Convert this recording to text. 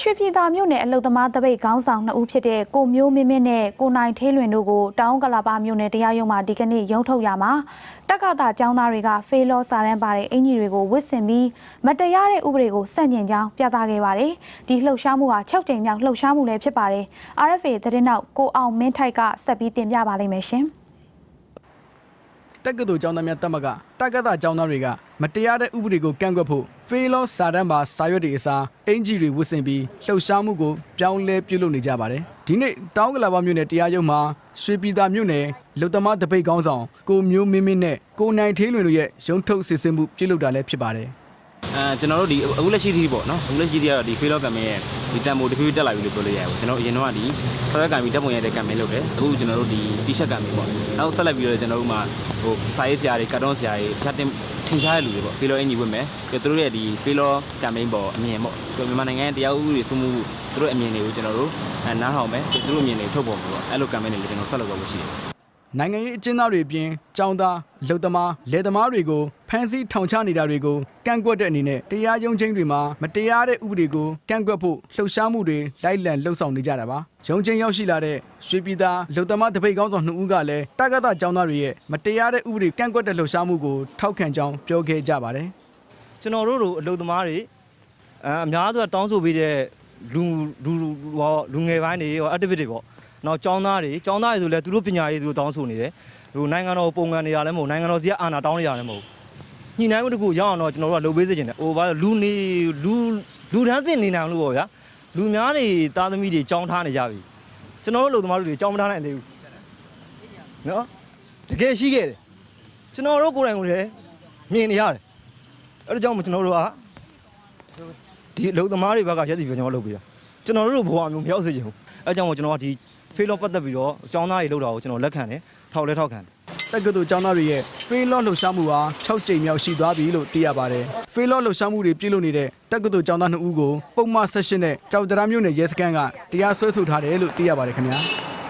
ရွှေပြည်သာမြို့နယ်အလုတ်သမားတပိတ်ခေါင်းဆောင်နှစ်ဦးဖြစ်တဲ့ကိုမျိုးမင်းမင်းနဲ့ကိုနိုင်ထေးလွင်တို့ကိုတောင်ကလာပါမြို့နယ်တရားရုံးမှာဒီကနေ့ရုံးထုတ်ရမှာတက္ကသကျောင်းသားတွေကဖေးလောစာရန်ပါတဲ့အင်ကြီးတွေကိုဝစ်ဆင်ပြီးမတရားတဲ့ဥပဒေကိုစန့်ကျင်ကြောင်းပြသခဲ့ပါတယ်ဒီလှုပ်ရှားမှုဟာ6ကြိမ်မြောက်လှုပ်ရှားမှုလည်းဖြစ်ပါတယ် RFA သတင်းနောက်ကိုအောင်မင်းထိုက်ကဆက်ပြီးတင်ပြပါလိမ့်မယ်ရှင် တက္ကသိုလ်ကျောင်းသားများတက်မကတက္ကသကျောင်းသားတွေကမတရားတဲ့ဥပဒေကိုကန့်ကွက်ဖို့ဖေးလောစာတန်းပါစာရွက်တွေအစားအင်ဂျီတွေဝတ်ဆင်ပြီးလှုပ်ရှားမှုကိုပြောင်းလဲပြုလုပ်နေကြပါတယ်ဒီနေ့တောင်းကလာပါမြို့နယ်တရားရုံးမှာရွှေပြည်သာမြို့နယ်လူသမားတပိတ်ကောင်းဆောင်ကိုမျိုးမင်းမင်းနဲ့ကိုနိုင်ထေးလွင်တို့ရဲ့ရုံးထုတ်စစ်ဆေးမှုပြုလုပ်တာလည်းဖြစ်ပါတယ် အဲကျွန်တော်တို့ဒီအခုလက်ရှိထိပေါ့နော်အခုလက်ရှိထိကတော့ဒီ fail log campaign ရဲ့ဒီတန်ဖိုးတစ်ဖြည်းဖြည်းတက်လာပြီလို့ပြောလို့ရတယ်ကျွန်တော်အရင်တော့ကဒီ fail log campaign တက်ပုံရတဲ့ campaign လုပ်တယ်အခုကျွန်တော်တို့ဒီ t-shirt campaign ပေါ့နောက်ဆက်လက်ပြီးတော့ကျွန်တော်တို့မှာဟိုစာရေးဆရာတွေကတ်တုန်းဆရာတွေချက်တင်ထင်ရှားတဲ့လူတွေပေါ့ fail log အင်ကြီးဝတ်မယ်ပြီးတော့သူတို့ရဲ့ဒီ fail log campaign ပေါ်အမြင်ပေါ့ပြီးတော့မြန်မာနိုင်ငံရဲ့တရားဥပဒေစိုးမိုးမှုသူတို့အမြင်တွေကိုကျွန်တော်တို့အဲနားထောင်မယ်သူတို့အမြင်တွေထုတ်ပေါ်မယ်ပေါ့အဲ့လို campaign တွေလည်းကျွန်တော်ဆက်လုပ်သွားဖို့ရှိတယ် နိုင်ငံရေးအကျဉ်းသားတွေအပြင်ကျောင်းသားလူသမားလယ်သမားတွေကိုဖမ်းဆီးထောင်ချနေတာတွေကိုကန့်ကွက်တဲ့အနေနဲ့တရားရုံးချင်းတွေမှာမတရားတဲ့ဥပဒေကိုကန့်ကွက်ဖို့လှုပ်ရှားမှုတွေလိုက်လံလှုပ်ဆောင်နေကြတာပါရုံးချင်းရောက်ရှိလာတဲ့ရွှေပြည်သားလူသမားတပိတ်ကောင်းဆောင်နှစ်ဦးကလည်းတက္ကသကျောင်းသားတွေရဲ့မတရားတဲ့ဥပဒေကန့်ကွက်တဲ့လှုပ်ရှားမှုကိုထောက်ခံကြောင်းပြောခဲ့ကြပါတယ်ကျွန်တော်တို့လိုအလုပ်သမားတွေအအများစုကတောင်းဆိုပေးတဲ့လူလူဟောလူငယ်ပိုင်းတွေဟော activist တွေပေါ့ နောက်ចောင်းသားတွေចောင်းသားတွေဆိုလဲသူတို့ပညာရေးသူတို့တောင်းဆိုနေတယ်ဟိုနိုင်ငံတော်ပုံကန်နေတာလည်းမဟုတ်နိုင်ငံတော်စီကအာဏာတောင်းနေတာလည်းမဟုတ်ညှိနှိုင်းမှုတစ်ခုရအောင်တော့ကျွန်တော်တို့ကလုပ်ပေးစေချင်တယ်ဟိုဘာလို့လူနေလူလူတန်းစစ်နေနိုင်လို့ပေါ့ဗျာလူများတွေသားသမီးတွေចောင်းထားနေကြပြီကျွန်တော်တို့အလုပ်သမားတွေចောင်းမထားနိုင်သေးဘူးနော်တကယ်ရှိခဲ့တယ်ကျွန်တော်တို့ကိုယ်တိုင်ကိုယ်လည်းမြင်နေရတယ်အဲ့ဒါကြောင့်မို့ကျွန်တော်တို့က ဒီအလုပ်သမားတွေဘက်ကရက်စီပြီးကျွန်တော်လုပ်ပေးတာကျွန်တော်တို့လိုဘဝမျိုးမရောက်စေချင်ဘူးအဲကြောင့်မို့ကျွန်တော်ကဒီ ဖေးလော့ပတ်သက်ပြီးတော့အကြောင်းသားတွေလောက်တာကိုကျွန်တော်လက်ခံတယ်ထောက်လဲထောက်ခံတယ်တက္ကသိုလ်ကျောင်းသားတွေရဲ့ဖေးလော့လှုပ်ရှားမှုဟာ6ကြိမ်မြောက်ရှိသွားပြီလို့သိရပါတယ်။ဖေးလော့လှုပ်ရှားမှုတွေပြုလုပ်နေတဲ့တက္ကသိုလ်ကျောင်းသား2ဦးကိုပုံမှန်ဆက်ရှင်နဲ့ကြောက်တရားမျိုးနယ်ရဲစခန်းကတရားစွဲဆိုထားတယ်လို့သိရပါတယ်ခင်ဗျာ။